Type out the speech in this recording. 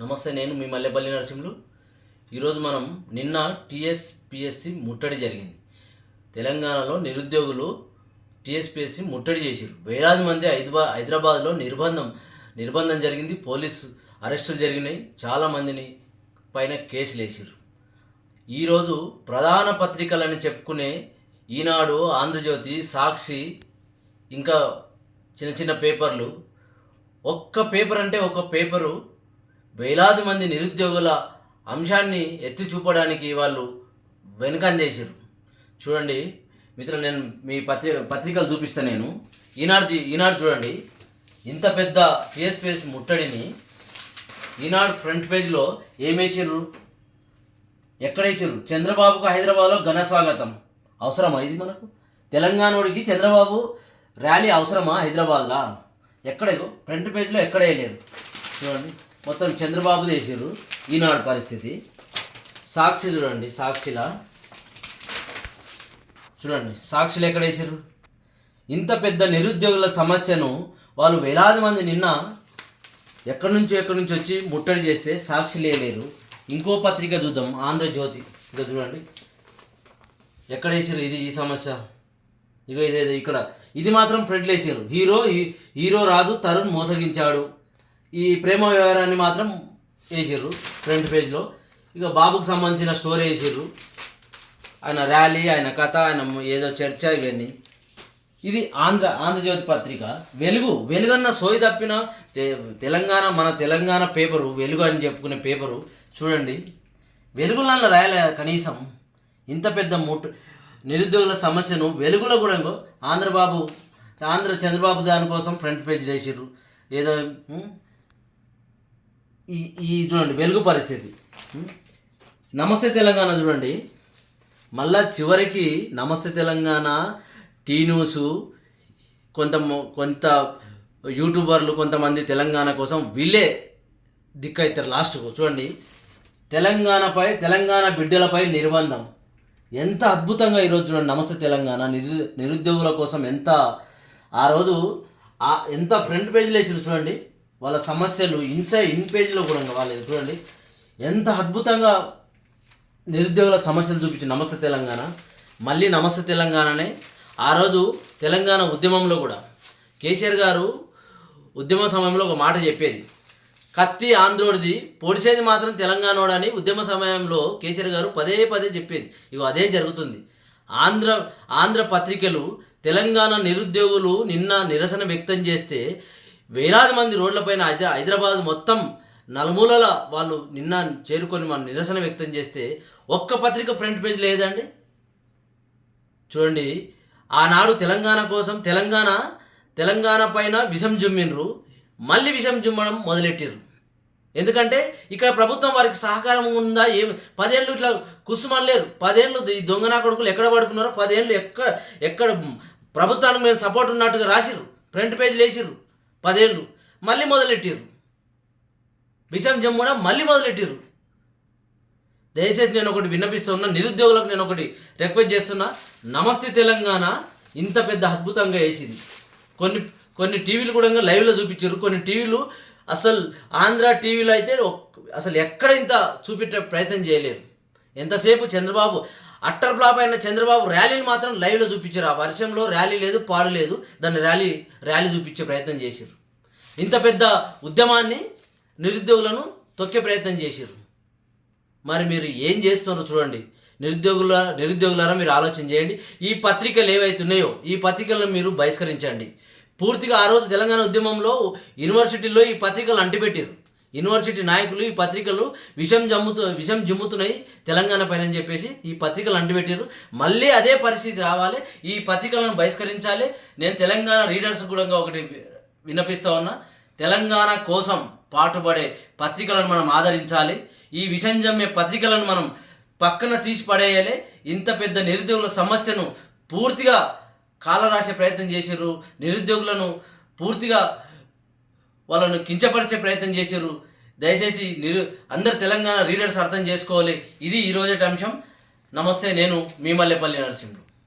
నమస్తే నేను మీ మల్లెపల్లి నరసింహులు. ఈరోజు మనం నిన్న టీఎస్పిఎస్సి ముట్టడి జరిగింది. తెలంగాణలో నిరుద్యోగులు టీఎస్పిఎస్సి ముట్టడి చేశారు వేలాది మంది హైదరాబా హైదరాబాద్లో నిర్బంధం నిర్బంధం జరిగింది. పోలీసు అరెస్టులు జరిగినాయి. చాలామందిని పైన కేసులు వేసారు ఈరోజు ప్రధాన పత్రికలని చెప్పుకునే ఈనాడు ఆంధ్రజ్యోతి సాక్షి ఇంకా చిన్న చిన్న పేపర్లు. ఒక్క పేపర్ అంటే ఒక పేపరు వేలాది మంది నిరుద్యోగుల అంశాన్ని ఎత్తి చూపడానికి వాళ్ళు వెనుకందేశారు. చూడండి మిత్రులు నేను మీ పత్రి పత్రికలు చూపిస్తాను నేను. ఈనాడు ఈనాడు చూడండి ఇంత పెద్ద టీఎస్పీఎస్ ముట్టడిని ఈనాడు ఫ్రంట్ పేజ్లో ఏమేసారు ఎక్కడేసారు చంద్రబాబుకు హైదరాబాద్లో ఘన స్వాగతం. అవసరమా ఇది మనకు? తెలంగాణోడికి చంద్రబాబు ర్యాలీ అవసరమా హైదరాబాద్లా? ఎక్కడ ఫ్రంట్ పేజ్లో ఎక్కడ వేయలేదు? చూడండి. మొత్తం చంద్రబాబు చేసారు ఈనాడు పరిస్థితి. సాక్షి చూడండి సాక్షిలా. చూడండి సాక్షులు ఎక్కడ వేసారు ఇంత పెద్ద నిరుద్యోగుల సమస్యను వాళ్ళు వేలాది మంది నిన్న ఎక్కడి నుంచో ఎక్కడి నుంచి వచ్చి ముట్టడి చేస్తే సాక్షి లేరు ఇంకో పత్రిక చూద్దాం ఆంధ్రజ్యోతి. ఇక చూడండి. ఎక్కడ వేసారు ఇది ఈ సమస్య? ఇక ఇదేదో ఇక్కడ. ఇది మాత్రం ఫ్రంట్లు వేసారు హీరో హీరో రాజు తరుణ్ మోసగించాడు. ఈ ప్రేమ వ్యవహారాన్ని మాత్రం వేసారు ఫ్రంట్ పేజ్లో. ఇక బాబుకు సంబంధించిన స్టోరీ వేసారు ఆయన ర్యాలీ ఆయన కథ ఆయన ఏదో చర్చ ఇవన్నీ. ఇది ఆంధ్ర ఆంధ్రజ్యోతి పత్రిక. వెలుగు వెలుగన్న సోయి తప్పిన తెలంగాణ మన తెలంగాణ పేపరు వెలుగు అని చెప్పుకునే పేపరు. చూడండి. వెలుగులన్న రాయలే కనీసం ఇంత పెద్ద ముట్టు నిరుద్యోగుల సమస్యను వెలుగులో కూడా ఆంధ్రబాబు ఆంధ్ర చంద్రబాబు దానికోసం ఫ్రంట్ పేజ్ వేసిర్రు. ఏదో ఈ ఈ చూడండి వెలుగు పరిస్థితి. నమస్తే తెలంగాణ చూడండి. మళ్ళా చివరికి నమస్తే తెలంగాణ టీ న్యూస్ కొంత కొంత యూట్యూబర్లు కొంతమంది తెలంగాణ కోసం వీళ్ళే దిక్కైతారు లాస్ట్కు. చూడండి తెలంగాణపై తెలంగాణ బిడ్డలపై నిర్బంధం. ఎంత అద్భుతంగా ఈరోజు చూడండి నమస్తే తెలంగాణ నిరు నిరుద్యోగుల కోసం ఎంత ఆ రోజు ఆ ఎంత ఫ్రంట్ పేజీలు వేసారు చూడండి. వాళ్ళ సమస్యలు ఇన్సైడ్ ఇన్ పేజ్లో కూడా వాళ్ళు చూడండి. ఎంత అద్భుతంగా నిరుద్యోగుల సమస్యలు చూపించి నమస్తే తెలంగాణ. మళ్ళీ నమస్తే తెలంగాణనే. ఆ రోజు తెలంగాణ ఉద్యమంలో కూడా కేసీఆర్ గారు ఉద్యమ సమయంలో ఒక మాట చెప్పేది. కత్తి ఆంధ్రోడిది పొడిసేది మాత్రం తెలంగాణోడని ఉద్యమ సమయంలో కేసీఆర్ గారు పదే పదే చెప్పేది. ఇగో అదే జరుగుతుంది. ఆంధ్ర ఆంధ్ర పత్రికలు తెలంగాణ నిరుద్యోగులు నిన్న నిరసన వ్యక్తం చేస్తే వేలాది మంది రోడ్లపైన హైదరాబాద్ మొత్తం నలుమూలల వాళ్ళు నిన్న చేరుకొని మన నిరసన వ్యక్తం చేస్తే ఒక్క పత్రిక ఫ్రంట్ పేజ్ లేదండి. చూడండి ఆనాడు తెలంగాణ కోసం తెలంగాణ తెలంగాణ పైన విషం జుమ్మిండ్రు. మళ్ళీ విషం జుమ్మడం మొదలెట్టిర్రు. ఎందుకంటే ఇక్కడ ప్రభుత్వం వారికి సహకారం ఉందా ఏమి? పదేళ్ళు ఇట్లా కుసుమనలేరు. పదేళ్ళు ఈ దొంగనా కొడుకులు ఎక్కడ పడుకున్నారో పదేళ్ళు ఎక్కడ ఎక్కడ ప్రభుత్వానికి మేము సపోర్ట్ ఉన్నట్టుగా రాసిర్రు. ఫ్రంట్ పేజ్ లేచిర్రు పదేళ్ళు మళ్ళీ మొదలెట్టిర్రు. విషం కూడా మళ్ళీ మొదలెట్టిర్రు. దయచేసి నేను ఒకటి విన్నపిస్తున్నా నిరుద్యోగులకు నేను ఒకటి రిక్వెస్ట్ చేస్తున్నా. నమస్తే తెలంగాణ ఇంత పెద్ద అద్భుతంగా వేసింది. కొన్ని కొన్ని టీవీలు కూడా లైవ్లో చూపించారు కొన్ని టీవీలు అసలు ఆంధ్ర టీవీలో అయితే అసలు ఎక్కడ ఇంత చూపించే ప్రయత్నం చేయలేరు ఎంతసేపు చంద్రబాబు అట్టర్ ఫ్లాప్ అయిన చంద్రబాబు ర్యాలీని మాత్రం లైవ్లో చూపించారు. ఆ వర్షంలో ర్యాలీ లేదు పాడు లేదు. దాన్ని ర్యాలీ ర్యాలీ చూపించే ప్రయత్నం చేశారు. ఇంత పెద్ద ఉద్యమాన్ని నిరుద్యోగులను తొక్కే ప్రయత్నం చేశారు. మరి మీరు ఏం చేస్తున్నారో చూడండి. నిరుద్యోగుల నిరుద్యోగులారా మీరు ఆలోచన చేయండి. ఈ పత్రికలు ఏవైతున్నాయో ఈ పత్రికలను మీరు బహిష్కరించండి. పూర్తిగా ఆ రోజు తెలంగాణ ఉద్యమంలో యూనివర్సిటీలో ఈ పత్రికలు అంటిపెట్టారు. యూనివర్సిటీ నాయకులు ఈ పత్రికలు విషం జమ్ముతు విషం జమ్ముతున్నాయి తెలంగాణ పైన అని చెప్పేసి ఈ పత్రికలు అంటిపెట్టారు మళ్ళీ అదే పరిస్థితి రావాలి. ఈ పత్రికలను బహిష్కరించాలి. నేను తెలంగాణ రీడర్స్ కూడా ఒకటి విన్నపిస్తూ ఉన్నా. తెలంగాణ కోసం పాటుపడే పత్రికలను మనం ఆదరించాలి. ఈ విషం జమ్మే పత్రికలను మనం పక్కన తీసి పడేయాలి. ఇంత పెద్ద నిరుద్యోగుల సమస్యను పూర్తిగా కాలరాసే ప్రయత్నం చేశారు నిరుద్యోగులను పూర్తిగా వాళ్ళను కించపరిచే ప్రయత్నం చేశారు దయచేసి నిరు అందరు తెలంగాణ రీడర్స్ అర్థం చేసుకోవాలి. ఇది ఈరోజు అంశం. నమస్తే నేను మీ మల్లెపల్లి నరసింహుడు.